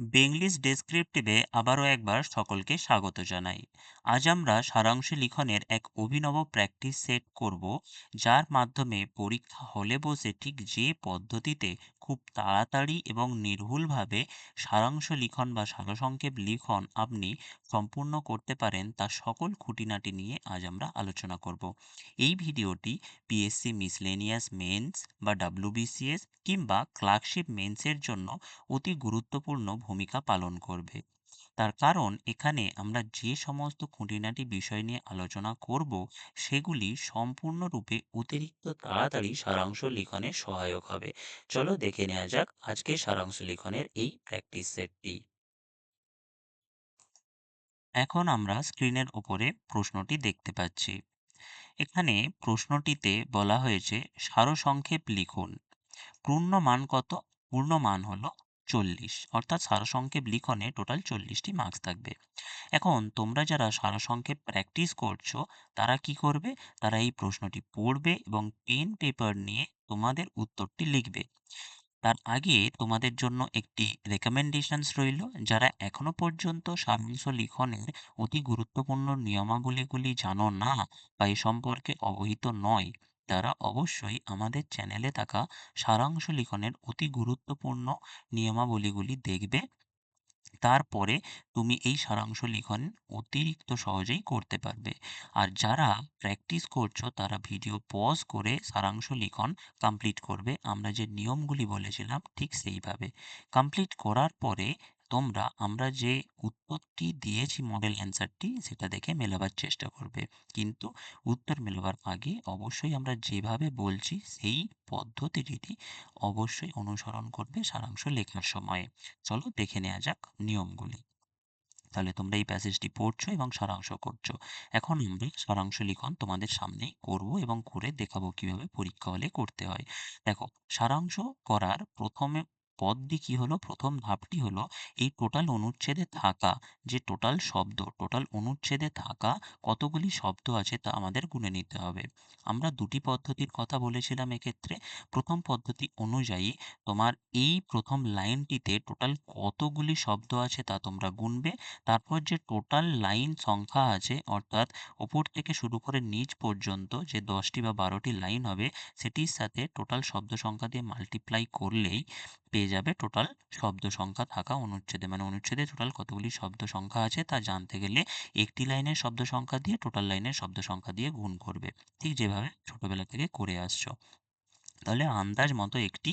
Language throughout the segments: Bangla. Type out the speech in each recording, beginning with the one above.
বেঙ্গলিশ ডেসক্রিপটিভে আবারও একবার সকলকে স্বাগত জানাই। আজ আমরা সারাংশ লিখনের এক অভিনব প্র্যাকটিস সেট করব, যার মাধ্যমে পরীক্ষা হলে বসে ঠিক যে পদ্ধতিতে খুব তাড়াতাড়ি এবং নির্ভুলভাবে সারাংশ লিখন বা সারসংক্ষেপ লিখন আপনি সম্পূর্ণ করতে পারেন তার সকল খুঁটিনাটি নিয়ে আজ আমরা আলোচনা করব। এই ভিডিওটি পিএসসি মিসলেনিয়াস মেন্স বা ডাব্লিউবিসিএস কিংবা ক্লার্কশিপ মেন্সের জন্য অতি গুরুত্বপূর্ণ ভূমিকা পালন করবে। তার কারণ এখানে আমরা যে সমস্ত খুঁটিনাটি বিষয় নিয়ে আলোচনা করব, সেগুলি সম্পূর্ণরূপে অতিরিক্ত তাড়াতাড়ি সারাংশ লিখনে সহায়ক হবে। চলো দেখে নেওয়া যাক আজকে সারাংশ লিখনের এই প্র্যাকটিস সেটটি। এখন আমরা স্ক্রিনের ওপরে প্রশ্নটি দেখতে পাচ্ছি। এখানে প্রশ্নটিতে বলা হয়েছে সারসংক্ষেপ লিখুন। পূর্ণ মান কত? পূর্ণ মান হলো চল্লিশ, অর্থাৎ সারসংক্ষেপ লিখনে টোটাল চল্লিশটি মার্কস থাকবে। এখন তোমরা যারা সারসংক্ষেপ প্র্যাকটিস করছ, তারা কি করবে? তারা এই প্রশ্নটি পড়বে এবং পেন পেপার নিয়ে তোমাদের উত্তরটি লিখবে। তার আগে তোমাদের জন্য একটি রেকমেন্ডেশনস রইল, যারা এখনও পর্যন্ত সারাংশ লিখনের অতি গুরুত্বপূর্ণ নিয়মাবলীগুলি জানো না বা এ সম্পর্কে অবহিত নয়। তারা অবশ্যই আমাদের চ্যানেলে থাকা সারাংশ লিখনের অতি গুরুত্বপূর্ণ নিয়মাবলীগুলি দেখবে। তারপরে তুমি এই সারাংশ লিখন অতিরিক্ত সহজেই করতে পারবে। আর যারা প্র্যাকটিস করছ, তারা ভিডিও পজ করে সারাংশ লিখন কমপ্লিট করবে। আমরা যে নিয়মগুলি বলেছিলাম ঠিক সেইভাবে। কমপ্লিট করার পরে তোমরা, আমরা যে উত্তরটি দিয়েছি মডেল অ্যান্সারটি সেটা দেখে মেলাবার চেষ্টা করবে। কিন্তু উত্তর মেলাবার আগে অবশ্যই আমরা যেভাবে বলছি, সেই পদ্ধতিটি অবশ্যই অনুসরণ করবে সারাংশ লেখার সময়ে। চলো দেখে নেওয়া যাক নিয়মগুলি। তাহলে তোমরা এই প্যাসেজটি পড়ছো এবং সারাংশ করছ। এখন আমরা সারাংশ লিখন তোমাদের সামনেই করব এবং করে দেখাবো কীভাবে পরীক্ষা হলে করতে হয়। দেখো, সারাংশ করার প্রথমে পদটি কি হলো? প্রথম ধাপটি হলো এই টোটাল অনুচ্ছেদে থাকা, যে টোটাল শব্দ, টোটাল অনুচ্ছেদে থাকা কতগুলি শব্দ আছে তা আমাদের গুনে নিতে হবে। আমরা দুটি পদ্ধতির কথা বলেছিলাম এক্ষেত্রে। প্রথম পদ্ধতি অনুযায়ী তোমার এই প্রথম লাইনটিতে টোটাল কতগুলি শব্দ আছে তা তোমরা গুনবে। তারপর যে টোটাল লাইন সংখ্যা আছে, অর্থাৎ ওপর থেকে শুরু করে নিচ পর্যন্ত যে দশটি বা বারোটি লাইন হবে, সেটির সাথে টোটাল শব্দ সংখ্যা দিয়ে মাল্টিপ্লাই করলেই পেয়ে যাবে টোটাল শব্দ সংখ্যা থাকা অনুচ্ছেদে। মানে অনুচ্ছেদে টোটাল কতগুলি শব্দ সংখ্যা আছে তা জানতে গেলে একটি লাইনের শব্দ সংখ্যা দিয়ে টোটাল লাইনের শব্দ সংখ্যা দিয়ে গুণ করবে। ঠিক যেভাবে ছোটবেলা থেকে করে আসছো। তাহলে আন্দাজ মতো একটি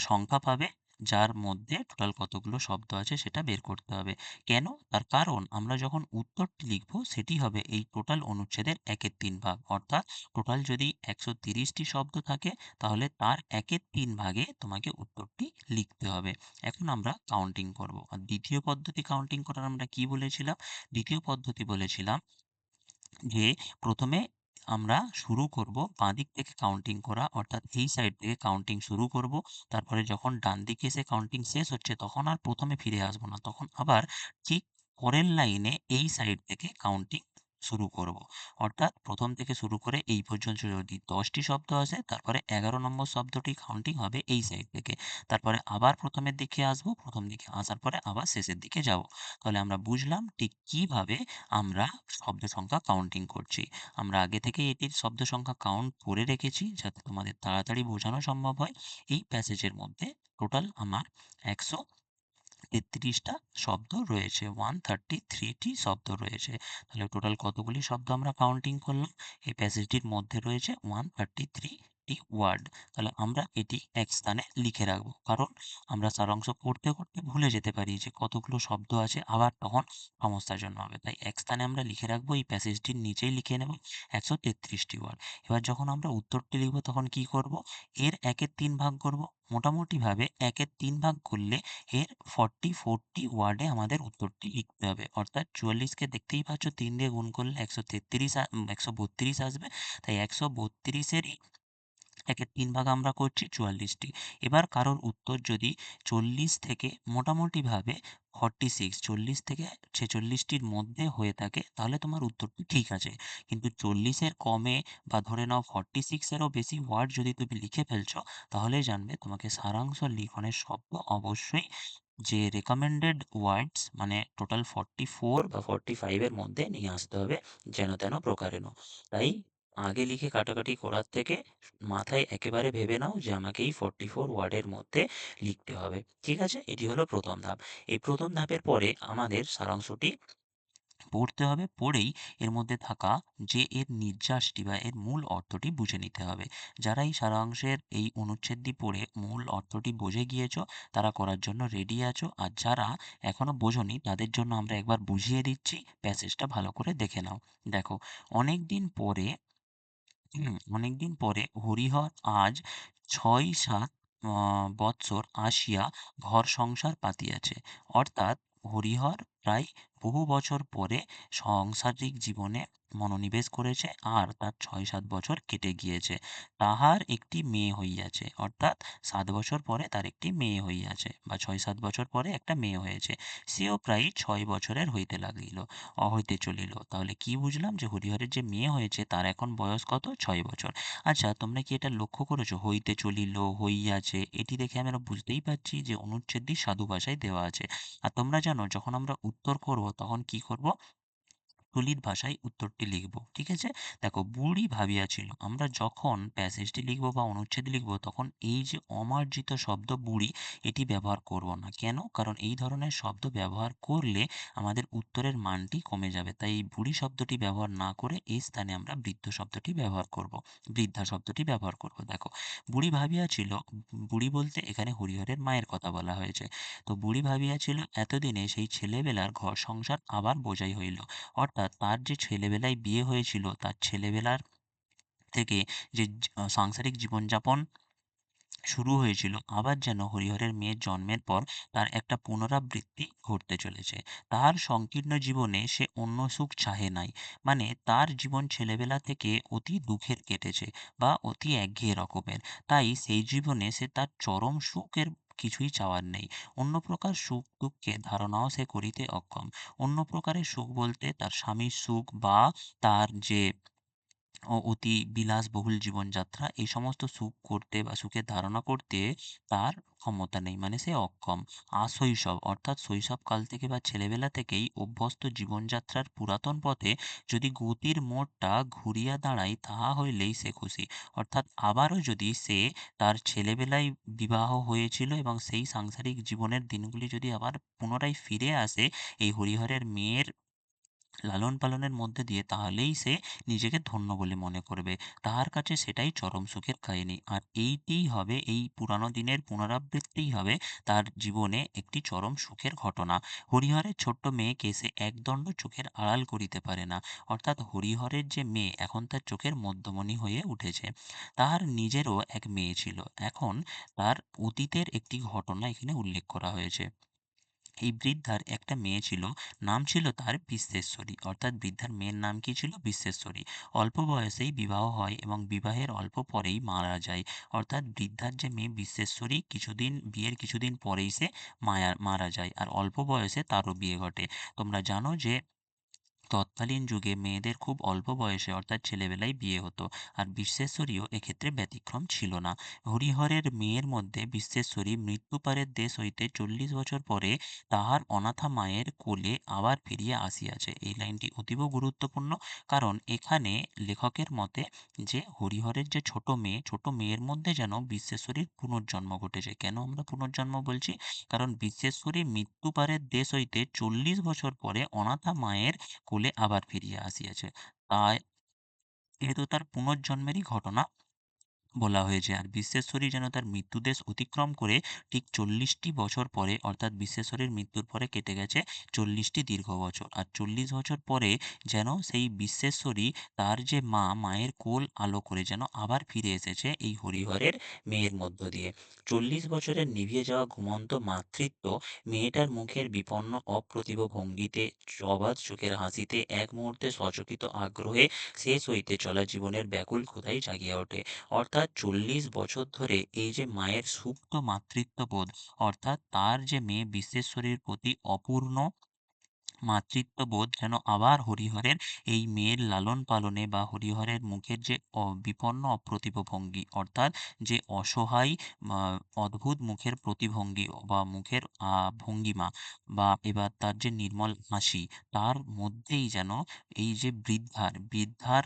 সংখ্যা পাবে। যার মধ্যে টোটাল কতগুলো শব্দ আছে সেটা বের করতে হবে। কেন? তার কারণ আমরা যখন উত্তরটি লিখব সেটি হবে এই টোটাল অনুচ্ছেদের একের তিন ভাগ। অর্থাৎ টোটাল যদি একশো তিরিশটি শব্দ থাকে তাহলে তার একের তিন ভাগে তোমাকে উত্তরটি লিখতে হবে। এখন আমরা কাউন্টিং করব। আর দ্বিতীয় পদ্ধতি কাউন্টিং করার আমরা কি বলেছিলাম? দ্বিতীয় পদ্ধতি বলেছিলাম যে প্রথমে আমরা শুরু করব বাঁ দিক থেকে কাউন্টিং করা, অর্থাৎ এই সাইড থেকে কাউন্টিং শুরু করব। তারপরে যখন ডান দিকে এসে কাউন্টিং শেষ হচ্ছে, তখন আর প্রথমে ফিরে আসব না। তখন আবার ঠিক পরের লাইনে এই সাইড থেকে কাউন্টিং শুরু করব। অর্থাৎ প্রথম থেকে শুরু করে এই পর্যন্ত যদি দশটি শব্দ আসে, তারপরে এগারো নম্বর শব্দটি কাউন্টিং হবে এই সাইড থেকে। তারপরে আবার প্রথমের দিকে আসব, প্রথম দিকে আসার পরে আবার শেষের দিকে যাব। তাহলে আমরা বুঝলাম ঠিক কীভাবে আমরা শব্দ সংখ্যা কাউন্টিং করছি। আমরা আগে থেকে এটির শব্দ সংখ্যা কাউন্ট করে রেখেছি, যাতে তোমাদের তাড়াতাড়ি বোঝানো সম্ভব হয়। এই প্যাসেজের মধ্যে টোটাল আমার একশো তেত্রিশটা শব্দ রয়েছে ওয়ান থার্টি থ্রিটি শব্দ রয়েছে। তাহলে টোটাল কতগুলি শব্দ আমরা কাউন্টিং করলাম? এই প্যাসেজটির মধ্যে রয়েছে ওয়ান থার্টি থ্রি ওয়ার্ড তাহলে আমরা এটি এক স্থানে লিখে রাখব। কারণ আমরা সারাংশ করতে করতে ভুলে যেতে পারি যে কতগুলো শব্দ আছে আবার তখন সমস্যার জন্য হবে। তাই এক স্থানে আমরা লিখে রাখব, এই প্যাসেজটির নিচেই লিখে নেব একশো তেত্রিশটি ওয়ার্ড এবার যখন আমরা উত্তরটি লিখব, তখন কি করব? এর একের তিন ভাগ করব। মোটামুটিভাবে একের তিন ভাগ করলে এর ফর্টি ফোরটি ওয়ার্ডে আমাদের উত্তরটি লিখতে হবে। অর্থাৎ চুয়াল্লিশকে দেখতেই পাচ্ছ, তিন দিয়ে গুণ করলে একশো তেত্রিশ একশো বত্রিশ আসবে। তাই একশো বত্রিশেরই একের তিন ভাগ আমরা করছি চুয়াল্লিশটি। এবার কারোর উত্তর যদি চল্লিশ থেকে মোটামুটিভাবে ফর্টি সিক্স চল্লিশ থেকে ছেচল্লিশটির মধ্যে হয়ে থাকে, তাহলে তোমার উত্তরটি ঠিক আছে। কিন্তু চল্লিশের কমে বা ধরে নাও ফর্টি সিক্সেরও বেশি ওয়ার্ড যদি তুমি লিখে ফেলছো, তাহলে জানবে তোমাকে সারাংশ লিখনের শব্দ অবশ্যই যে রেকমেন্ডেড ওয়ার্ডস মানে টোটাল ফর্টি ফোর বা ফর্টি ফাইভের মধ্যে নিয়ে আসতে হবে যেন তেন প্রকারেণ তাই আগে লিখে কাটাকাটি করার থেকে মাথায় একেবারে ভেবে নাও যে আমাকে এই ফর্টি ফোর ওয়ার্ডের মধ্যে লিখতে হবে। ঠিক আছে? এটি হলো প্রথম ধাপ। এই প্রথম ধাপের পরে আমাদের সারাংশটি পড়তে হবে। পড়েই এর মধ্যে থাকা যে এর নির্যাসটি বা এর মূল অর্থটি বুঝে নিতে হবে। যারা এই সারাংশের এই অনুচ্ছেদটি পড়ে মূল অর্থটি বুঝে গিয়েছো, তারা করার জন্য রেডি আছো। আর যারা এখনও বোঝোনি, তাদের জন্য আমরা একবার বুঝিয়ে দিচ্ছি। প্যাসেজটা ভালো করে দেখে নাও। দেখো অনেক দিন পরে অনেকদিন পরে হরিহর আজ ছয় সাত আহ, বৎসর আসিয়া ঘর সংসার পাতিয়াছে। অর্থাৎ হরিহর প্রায় বহু বছর পরে সাংসারিক জীবনে মনোনিবেশ করেছে আর তার ছয় সাত বছর কেটে গিয়েছে। তাহার একটি মেয়ে হইয়াছে, অর্থাৎ সাত বছর পরে তার একটি মেয়ে হইয়াছে বা ছয় সাত বছর পরে একটা মেয়ে হয়েছে। সেও প্রায় ছয় বছরের হইতে লাগিল হইতে চলিল। তাহলে কি বুঝলাম যে হরিহরের যে মেয়ে হয়েছে তার এখন বয়স কত? ছয় বছর। আচ্ছা তোমরা কি এটা লক্ষ্য করেছ? হইতে চলিল, হইয়াছে, এটি দেখে আমরা বুঝতেই পারছি যে অনুচ্ছেদটি সাধু ভাষায় দেওয়া আছে। আর তোমরা জানো, যখন আমরা উত্তর করব তখন কি করব? চলিত ভাষায় উত্তরটি লিখব, ঠিক আছে? দেখো, বুড়ি ভাবিয়াছিল আমরা যখন প্যাসেজটি লিখব বা অনুচ্ছেদ লিখব, তখন এই যে অমার্জিত শব্দ বুড়ি, এটি ব্যবহার করব না। কেন? কারণ এই ধরনের শব্দ ব্যবহার করলে আমাদের উত্তরের মানটি কমে যাবে। তাই এই বুড়ি শব্দটি ব্যবহার না করে এই স্থানে আমরা বৃদ্ধ শব্দটি ব্যবহার করব, বৃদ্ধা শব্দটি ব্যবহার করব। দেখো, বুড়ি ভাবিয়াছিল বুড়ি বলতে এখানে হরিহরের মায়ের কথা বলা হয়েছে। তো বুড়ি ভাবিয়াছিল এতদিনে সেই ছেলেবেলার ঘর সংসার আবার বোঝাই হইল। অর্থাৎ তার যে ছেলেবেলায় বিয়ে হয়েছিল, তার ছেলেবেলার থেকে যে সাংসারিক জীবনযাপন শুরু হয়েছিল, আবার যেন হরিহরের মেয়ের জন্মের পর তার একটা পুনরাবৃত্তি ঘটতে চলেছে। তার সংকীর্ণ জীবনে সে অন্য সুখ চাহে নাই। মানে তার জীবন ছেলেবেলা থেকে অতি দুঃখের কেটেছে বা অতি একঘেয়ে রকমের। তাই সেই জীবনে সে তার চরম সুখের কিছুই চাওয়ার নেই। অন্য প্রকার সুখ দুঃখকে ধারণাও সে করিতে অক্ষম। অন্য প্রকারের সুখ বলতে তার স্বামীর সুখ বা তার যে ও অতি বিলাসবহুল জীবনযাত্রা, এই সমস্ত সুখ করতে বা সুখের ধারণা করতে তার ক্ষমতা নেই। মানে সে অক্ষম। আশৈশব অর্থাৎ শৈশবকাল থেকে বা ছেলেবেলা থেকেই অভ্যস্ত জীবনযাত্রার পুরাতন পথে যদি গতির মোড়টা ঘুরিয়া দাঁড়ায়, তাহা হইলেই সে খুশি। অর্থাৎ আবারও যদি সে তার ছেলেবেলায় বিবাহ হয়েছিল এবং সেই সাংসারিক জীবনের দিনগুলি যদি আবার পুনরায় ফিরে আসে, এই হরিহরের মেয়ের লালন পালনের মধ্যে দিয়ে তাহলেই সে নিজেকে ধন্য বলে মনে করবে। তাহার কাছে সেটাই চরম সুখের কাহিনী। আর এইটিই হবে, এই পুরানো দিনের পুনরাবৃত্তিই হবে তার জীবনে একটি চরম সুখের ঘটনা। হরিহরের ছোট্ট মেয়েকে সে একদণ্ড চোখের আড়াল করিতে পারে না। অর্থাৎ হরিহরের যে মেয়ে, এখন তার চোখের মধ্যমণি হয়ে উঠেছে। তার নিজেরও এক মেয়ে ছিল। এখন তার অতীতের একটি ঘটনা এখানে উল্লেখ করা হয়েছে। এই বৃদ্ধার একটা মেয়ে ছিল, নাম ছিল তার বিশ্বেশ্বরী। অর্থাৎ বৃদ্ধার মেয়ের নাম কি ছিল? বিশ্বেশ্বরী। অল্প বয়সেই বিবাহ হয় এবং বিবাহের অল্প পরেই মারা যায়। অর্থাৎ বৃদ্ধার যে মেয়ে বিশ্বেশ্বরী, কিছুদিন, বিয়ের কিছুদিন পরেই সে মায়া, মারা যায়। আর অল্প বয়সে তারও বিয়ে ঘটে। তোমরা জানো যে তৎকালীন যুগে মেয়েদের খুব অল্প বয়সে অর্থাৎ ছেলেবেলায় বিয়ে হতো, আর বিশ্বেশ্বরীও এক্ষেত্রে ব্যতিক্রম ছিল না। হরিহরের মেয়ের মধ্যে বিশ্বেশ্বরী মৃত্যুপারের দেশ হইতে চল্লিশ বছর পরে তাহার অনাথা মায়ের কোলে আবার ফিরিয়া আসিয়াছে। এই লাইনটি অতীব গুরুত্বপূর্ণ, কারণ এখানে লেখকের মতে যে হরিহরের যে ছোট মেয়ে, ছোট মেয়ের মধ্যে যেন বিশ্বেশ্বরীর পুনর্জন্ম ঘটেছে। কেন আমরা পুনর্জন্ম বলছি? কারণ বিশ্বেশ্বরী মৃত্যুপারের দেশ হইতে চল্লিশ বছর পরে অনাথা মায়ের কোলে আবার ফিরিয়া আসিয়াছে। তাই এ তো তার পুনর্জন্মেরই ঘটনা বলা হয়েছে। আর বিশ্বেশ্বরী যেন তার মৃত্যুদেশ অতিক্রম করে ঠিক চল্লিশটি বছর পরে, অর্থাৎ বিশ্বেশ্বরীর মৃত্যুর পরে কেটে গেছে চল্লিশটি দীর্ঘ বছর। আর চল্লিশ বছর পরে যেন সেই বিশ্বেশ্বরী তার যে মা, মায়ের কোল আলো করে যেন আবার ফিরে এসেছে এই হরিহরের মেয়ের মধ্য দিয়ে। চল্লিশ বছরের নিভিয়ে যাওয়া ঘুমন্ত মাতৃত্ব মেয়েটার মুখের বিপন্ন অপ্রতিভ ভঙ্গিতে অবাধ চোখের হাসিতে, এক মুহূর্তে সচকিত আগ্রহে শেষ হইতে চলা জীবনের ব্যাকুল ক্ষুধাই জাগিয়া ওঠে। অর্থাৎ চল্লিশ বছর ধরে এই যে মায়ের সুপ্ত মাতৃত্ববোধ, অর্থাৎ তার যে মেয়ে বিশ্বেশ্বরীর প্রতি অপূর্ণ মাতৃত্ববোধ যেন আবার হরিহরের এই মেয়ের লালন পালনে বা হরিহরের মুখের যে বিপন্ন অপ্রতিভ ভঙ্গি, অর্থাৎ যে অসহায় অদ্ভুত মুখের প্রতিভঙ্গি বা মুখের ভঙ্গিমা বা এবার তার যে নির্মল হাসি, তার মধ্যেই যেন এই যে বৃদ্ধার বৃদ্ধার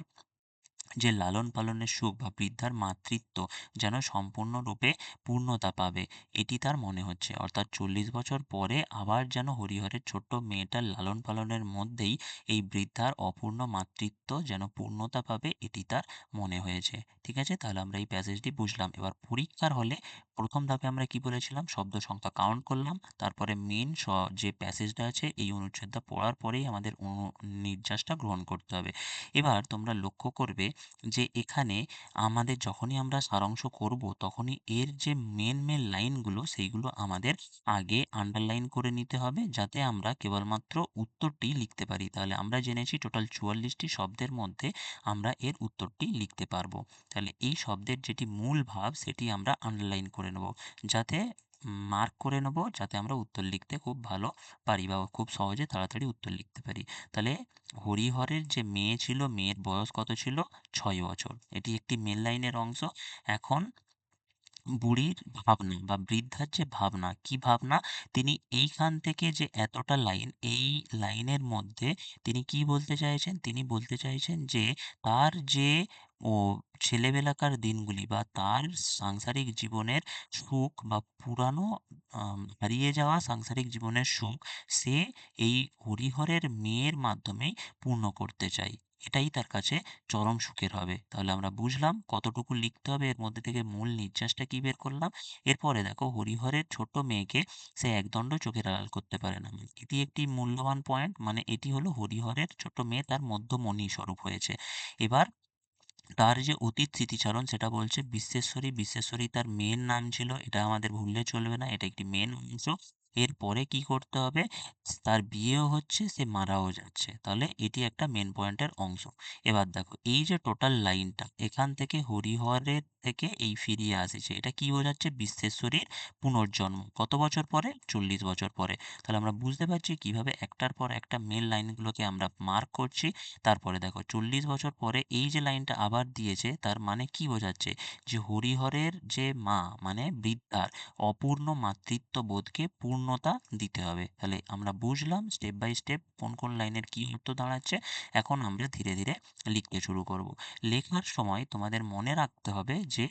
যে লালন পালনের সুখ বা বৃদ্ধার মাতৃত্ব যেন সম্পূর্ণরূপে পূর্ণতা পাবে, এটি তার মনে হচ্ছে। অর্থাৎ চল্লিশ বছর পরে আবার যেন হরিহরের ছোট্ট মেয়েটার লালন পালনের মধ্যেই এই বৃদ্ধার অপূর্ণ মাতৃত্ব যেন পূর্ণতা পাবে, এটি তার মনে হয়েছে। ঠিক আছে? তাহলে আমরা এই প্যাসেজটি বুঝলাম। এবার পরীক্ষার হলে প্রথম ধাপে আমরা কি বলেছিলাম? শব্দ সংখ্যা কাউন্ট করলাম। তারপরে মেন যে প্যাসেজটা আছে, এই অনুচ্ছেদটা পড়ার পরেই আমাদের নির্যাসটা গ্রহণ করতে হবে। এবার তোমরা লক্ষ্য করবে যে এখানে আমাদের যখনই আমরা সারাংশ করব, তখনই এর যে মেন মেন লাইনগুলো সেইগুলো আমাদের আগে আন্ডারলাইন করে নিতে হবে, যাতে আমরা কেবলমাত্র উত্তরটি লিখতে পারি। তাহলে আমরা জেনেছি টোটাল চুয়াল্লিশটি শব্দের মধ্যে আমরা এর উত্তরটি লিখতে পারব। তাহলে এই শব্দের যেটি মূল ভাব, সেটি আমরা আন্ডারলাইন করে নেব। যাতে মার্ক করে নেব, যাতে আমরা উত্তর লিখতে খুব ভালো পারি বা খুব সহজে তাড়াতাড়ি উত্তর লিখতে পারি। তাহলে হরিহরের যে মেয়ে ছিল, মেয়ের বয়স কত ছিল? ছয় বছর। এটি একটি মেন লাইনের অংশ। এখন বুড়ির ভাবনা বা বৃদ্ধার যে ভাবনা, কি ভাবনা? তিনি এইখান থেকে যে এতটা লাইন, এই লাইনের মধ্যে তিনি কি বলতে চাইছেন? তিনি বলতে চাইছেন যে, তার যে ও ছেলেবেলাকার দিনগুলি বা তার সাংসারিক জীবনের সুখ বা পুরানো হারিয়ে যাওয়া সাংসারিক জীবনের সুখ, সে এই হরিহরের মেয়ের মাধ্যমেই পূর্ণ করতে চায়। এটাই তার কাছে চরম সুখের হবে। তাহলে আমরা বুঝলাম কতটুকু লিখতে হবে, এর মধ্যে থেকে মূল নির্যাসটা কি বের করলাম। এরপরে দেখো হরিহরের ছোট মেয়েকে সে একদণ্ড চোখের আড়াল করতে পারে না। এটি একটি মূল্যবান পয়েন্ট মানে এটি হলো হরিহরের ছোট মেয়ে তার মধ্যমণি স্বরূপ হয়েছে। এবার তার যে অতীত স্মৃতিচারণ সেটা বলছে বিশ্বেশ্বরী। বিশ্বেশ্বরী তার মেয়ের নাম ছিল, এটা আমাদের ভুললে চলবে না, এটা একটি মেন অংশ। এরপরে কি করতে হবে? তার বিয়েও হচ্ছে, সে মারাও যাচ্ছে। তাহলে এটি একটা মেন পয়েন্টের অংশ। এবার দেখো, এই যে টোটাল লাইনটা এখান থেকে হরিহরের থেকে এই ফিরিয়ে আসছে। এটা কি বোঝাচ্ছে? বিশ্বেশ্বরীর পুনর্জন্ম। কত বছর পরে? চল্লিশ বছর পরে। তাহলে আমরা বুঝতে পারছি কীভাবে একটার পর একটা মেন লাইনগুলোকে আমরা মার্ক করছি। তারপরে দেখো, চল্লিশ বছর পরে এই যে লাইনটা আবার দিয়েছে, তার মানে কি বোঝাচ্ছে? যে হরিহরের যে মা মানে বৃদ্ধার অপূর্ণ মাতৃত্ব বোধকে পূর্ণতা দিতে হবে। তাহলে আমরা বুঝলাম স্টেপ বাই স্টেপ কোন কোন লাইনের কি অর্থ দাঁড়াচ্ছে। এখন আমরা ধীরে ধীরে লিখতে শুরু করব। লেখার সময় তোমাদের মনে রাখতে হবে যে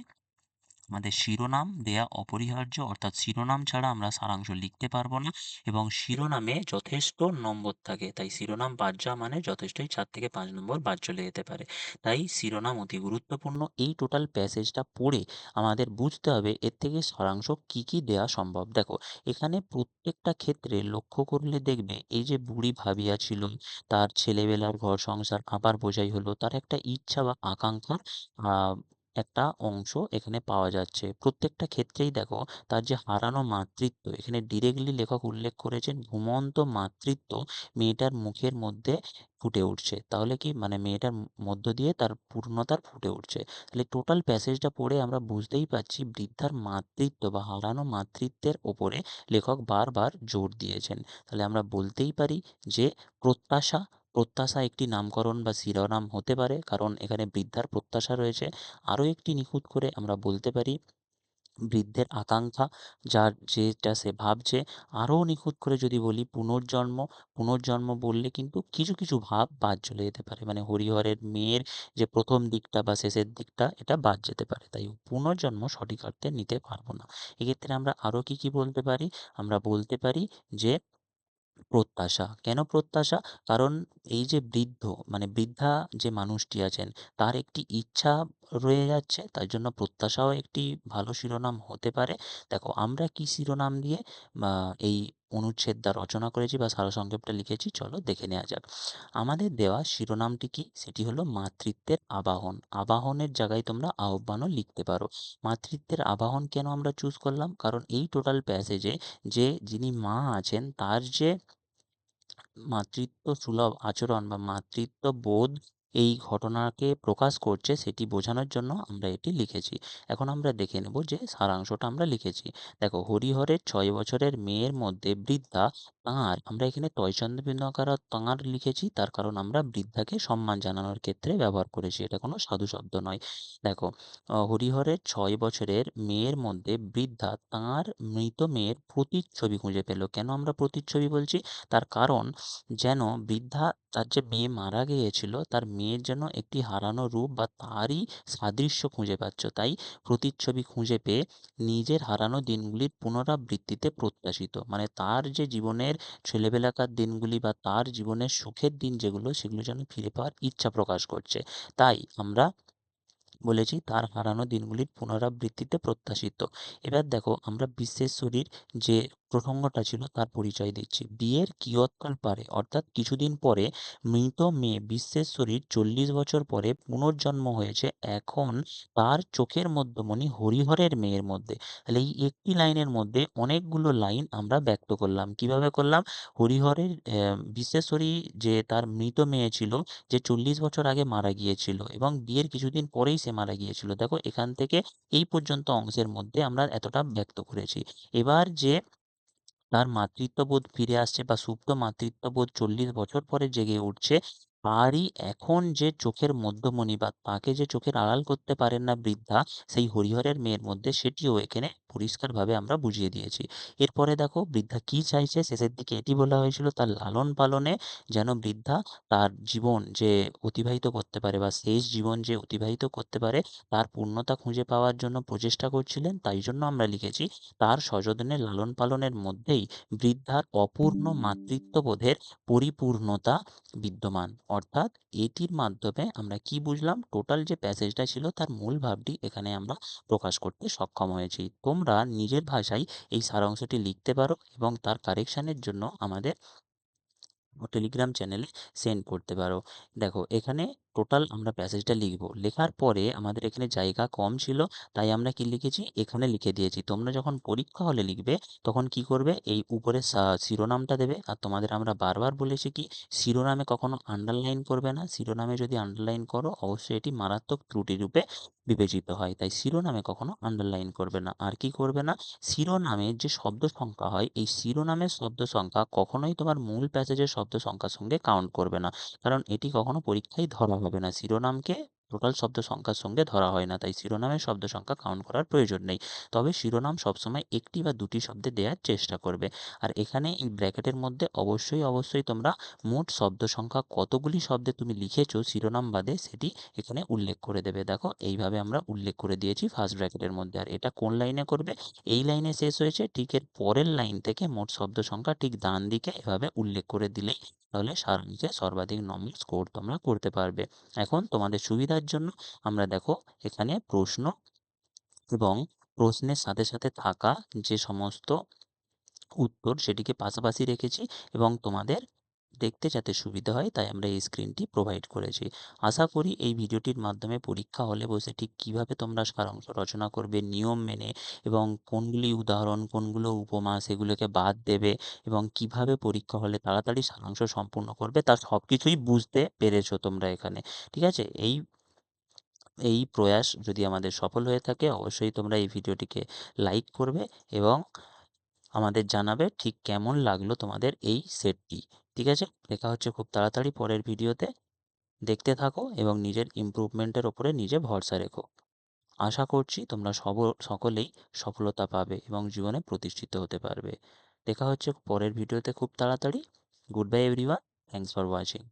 আমাদের শিরোনাম দেয়া অপরিহার্য, অর্থাৎ শিরোনাম ছাড়া আমরা সারাংশ লিখতে পারব না এবং শিরোনামে যথেষ্ট নম্বর থাকে। তাই শিরোনাম বাদ যাওয়া মানে যথেষ্টই চার থেকে পাঁচ নম্বর বাদ চলে যেতে পারে। তাই শিরোনাম অতি গুরুত্বপূর্ণ। এই টোটাল প্যাসেজটা পড়ে আমাদের বুঝতে হবে এর থেকে সারাংশ কি কি দেওয়া সম্ভব। দেখো, এখানে প্রত্যেকটা ক্ষেত্রে লক্ষ্য করলে দেখবে এই যে বুড়ি ভাবিয়া ছিল, তার ছেলেবেলার ঘর সংসার আবার বোঝাই হলো, তার একটা ইচ্ছা বা আকাঙ্ক্ষা একটা অংশ এখানে পাওয়া যাচ্ছে। প্রত্যেকটা ক্ষেত্রেই দেখো তার যে হারানো মাতৃত্ব, এখানে ডিরেক্টলি লেখক উল্লেখ করেছেন ঘুমন্ত মাতৃত্ব মেয়েটার মুখের মধ্যে ফুটে উঠছে। তাহলে কি মানে মেয়েটার মধ্য দিয়ে তার পূর্ণতার ফুটে উঠছে? তাহলে টোটাল প্যাসেজটা পড়ে আমরা বুঝতেই পারছি বৃদ্ধার মাতৃত্ব বা হারানো মাতৃত্বের ওপরে লেখক বারবার জোর দিয়েছেন। তাহলে আমরা বলতেই পারি যে প্রত্যাশা প্রত্যাশা একটি নামকরণ বা শিরোনাম হতে পারে, কারণ এখানে বৃদ্ধার প্রত্যাশা রয়েছে। আরও একটি নিখুঁত করে আমরা বলতে পারি, বৃদ্ধের আকাঙ্ক্ষা, যার যেটা সে ভাবছে, আরও নিখুঁত করে যদি বলি, পুনর্জন্ম পুনর্জন্ম বললে কিন্তু কিছু কিছু ভাব বাদ চলে যেতে পারে। মানে হরিহরের মেয়ের যে প্রথম দিকটা বা শেষের দিকটা, এটা বাদ যেতে পারে। তাই পুনর্জন্ম সঠিক অর্থে নিতে পারব না। এক্ষেত্রে আমরা আরও কী কী বলতে পারি? আমরা বলতে পারি যে প্রত্যাশা? কেন প্রত্যাশা? কারণ এই যে বৃদ্ধ মানে বৃদ্ধা যে মানুষটি আছেন, তার একটি ইচ্ছা রয়ে যাচ্ছে। তার জন্য প্রত্যাশাও একটি ভালো শিরোনাম হতে পারে। দেখো, আমরা কি শিরোনাম দিয়ে এই অনুচ্ছেদটা রচনা করেছি বা সারসংক্ষেপটা লিখেছি, চলো দেখে নেওয়া যাক। আমাদের দেওয়া শিরোনামটি কি? সেটি হলো মাতৃত্বের আবাহন। আবাহনের জায়গায় তোমরা আহ্বানও লিখতে পারো। মাতৃত্বের আবাহন কেন আমরা চুজ করলাম? কারণ এই টোটাল প্যাসেজে যে যিনি মা আছেন, তার যে মাতৃত্ব সুলভ আচরণ বা মাতৃত্ব বোধ এই ঘটনাকে প্রকাশ করছে সেটি বোঝানোর জন্য আমরা এটি লিখেছি। এখন আমরা দেখে নেব যে সারাংশটা আমরা লিখেছি। দেখো, হরিহরের ছয় বছরের মেয়ের মধ্যে বৃদ্ধা তাঁর আমরা এখানে তয়চন্দ্র বিন্দুকার তাঁর লিখেছি। তার কারণ আমরা বৃদ্ধাকে সম্মান জানানোর ক্ষেত্রে ব্যবহার করেছি। এটা কোনো সাধু শব্দ নয়। দেখো হরিহরের ছয় বছরের মেয়ের মধ্যে বৃদ্ধা তাঁর মৃত মেয়ের প্রতিচ্ছবি খুঁজে পেল। কেন আমরা প্রতিচ্ছবি বলছি? তার কারণ যেন বৃদ্ধা তার যে মেয়ে মারা গিয়েছিল, তার মেয়ের যেন একটি হারানো রূপ বা তারই সাদৃশ্য খুঁজে পাচ্ছ। তাই প্রতিচ্ছবি খুঁজে পেয়ে নিজের হারানো দিনগুলির পুনরাবৃত্তিতে প্রত্যাশিত। মানে তার যে জীবনের ছেলেবেলাকার দিনগুলি বা তার জীবনের সুখের দিন যেগুলো, সেগুলো যেন ফিরে পাওয়ার ইচ্ছা প্রকাশ করছে। তাই আমরা বলেছি তার হারানো দিনগুলির পুনরাবৃত্তিতে প্রত্যাশিত। এবার দেখো, আমরা বিশ্বেশ্বরীর যে প্রসঙ্গটা ছিল তার পরিচয় দিচ্ছি। বিয়ের কিয়ৎকাল পারে, অর্থাৎ কিছুদিন পরে মৃত মেয়ে বিশ্বেশ্বরীর চল্লিশ বছর পরে পুনর্জন্ম হয়েছে এখন তার চোখের মধ্যমণি হরিহরের মেয়ের মধ্যে। তাহলে এই একটি লাইনের মধ্যে অনেকগুলো লাইন আমরা ব্যক্ত করলাম। কীভাবে করলাম? হরিহরের বিশ্বেশ্বরী যে তার মৃত মেয়ে ছিল, যে চল্লিশ বছর আগে মারা গিয়েছিল এবং বিয়ের কিছুদিন পরেই সে মারা গিয়েছিল। দেখো, এখান থেকে এই পর্যন্ত অংশের মধ্যে আমরা এতটা ব্যক্ত করেছি। এবার যে তার মাতৃত্ববোধ ফিরে আসছে বা সুপ্ত মাতৃত্ববোধ চল্লিশ বছর পরে জেগে উঠছে। তারই এখন যে চোখের মধ্যমণি বা তাকে যে চোখের আড়াল করতে পারেন না বৃদ্ধা সেই হরিহরের মেয়ের মধ্যে সেটিও এখানে পরিষ্কারভাবে আমরা বুঝিয়ে দিয়েছি। এরপরে দেখো বৃদ্ধা কি চাইছে? শেষের দিকে এটি বলা হয়েছিল তার লালন পালনে যেন বৃদ্ধা তার জীবন যে অতিবাহিত করতে পারে বা শেষ জীবন যে অতিবাহিত করতে পারে তার পূর্ণতা খুঁজে পাওয়ার জন্য প্রচেষ্টা করছিলেন তাই জন্য আমরা লিখেছি তার সযত্নে লালন পালনের মধ্যেই বৃদ্ধার অপূর্ণ মাতৃত্ববোধের পরিপূর্ণতা বিদ্যমান। অর্থাৎ এটির মাধ্যমে আমরা কি বুঝলাম? টোটাল যে প্যাসেজটা ছিল তার মূল ভাবটি এখানে আমরা প্রকাশ করতে সক্ষম হয়েছি। তোমরা নিজের ভাষায় এই সারাংশটি লিখতে পারো এবং তার কারেকশানের জন্য আমাদের টেলিগ্রাম চ্যানেলে সেন্ড করতে পারো। দেখো, এখানে টোটাল আমরা প্যাসেজটা লিখব। লেখার পরে আমাদের এখানে জায়গা কম ছিল, তাই আমরা কি লিখেছি? এখানে লিখে দিয়েছি। তোমরা যখন পরীক্ষা হলে লিখবে, তখন কি করবে? এই উপরে শিরোনামটা দেবে। আর তোমাদের আমরা বারবার বলেছি কি শিরোনামে কখনো আন্ডারলাইন করবে না। শিরোনামে যদি আন্ডারলাইন করো, অবশ্যই এটি মারাত্মক ত্রুটি রূপে বিবেচিত হয়। তাই শিরোনামে কখনো আন্ডারলাইন করবে না। আর কি করবে না? শিরোনামের যে শব্দ সংখ্যা হয়, এই শিরোনামের শব্দ সংখ্যা কখনোই তোমার মূল প্যাসেজের শব্দ সংখ্যার সঙ্গে কাউন্ট করবে না। কারণ এটি কখনো পরীক্ষায় ধরা হবে না। শিরোনামকে টোটাল শব্দ সংখ্যার সঙ্গে ধরা হয় না। তাই শিরোনামের শব্দ সংখ্যা কাউন্ট করার প্রয়োজন নেই। তবে শিরোনাম সবসময় একটি বা দুটি শব্দে দেওয়ার চেষ্টা করবে। আর এখানে এই ব্র্যাকেটের মধ্যে অবশ্যই অবশ্যই তোমরা মোট শব্দ সংখ্যা কতগুলি শব্দে তুমি লিখেছো শিরোনাম বাদে সেটি এখানে উল্লেখ করে দেবে। দেখো, এইভাবে আমরা উল্লেখ করে দিয়েছি ফার্স্ট ব্র্যাকেটের মধ্যে। আর এটা কোন লাইনে করবে? এই লাইনে শেষ হয়েছে। ঠিক এর পরের লাইন থেকে মোট শব্দ সংখ্যা ঠিক ডান দিকে এভাবে উল্লেখ করে দিলেই তাহলে সারাংশে সর্বাধিক নম্বর স্কোর তোমরা করতে পারবে। এখন তোমাদের সুবিধার জন্য আমরা দেখো এখানে প্রশ্ন এবং প্রশ্নের সাথে সাথে থাকা যে সমস্ত উত্তর সেটিকে পাশাপাশি রেখেছি এবং তোমাদের দেখতে যাতে সুবিধা হয়, তাই আমরা এই স্ক্রিনটি প্রোভাইড করেছি। আশা করি এই ভিডিওটির মাধ্যমে পরীক্ষা হলে বসে ঠিক কীভাবে তোমরা সারাংশ রচনা করবে, নিয়ম মেনে এবং কোনগুলি উদাহরণ, কোনগুলো উপমা সেগুলোকে বাদ দেবে এবং কীভাবে পরীক্ষা হলে তাড়াতাড়ি সারাংশ সম্পূর্ণ করবে তার সব কিছুই বুঝতে পেরেছ তোমরা এখানে। ঠিক আছে? এই এই প্রয়াস যদি আমাদের সফল হয়ে থাকে, অবশ্যই তোমরা এই ভিডিওটিকে লাইক করবে এবং আমাদের জানাবে ঠিক কেমন লাগল তোমাদের এই সেটটি ঠিক আছে? দেখা হচ্ছে খুব তাড়াতাড়ি পরের ভিডিওতে। দেখতে থাকো এবং নিজের ইমপ্রুভমেন্টের ওপরে নিজে ভরসা রেখো। আশা করছি তোমরা সব, সকলেই সফলতা পাবে এবং জীবনে প্রতিষ্ঠিত হতে পারবে। দেখা হচ্ছে পরের ভিডিওতে খুব তাড়াতাড়ি। Good bye everyone thanks for watching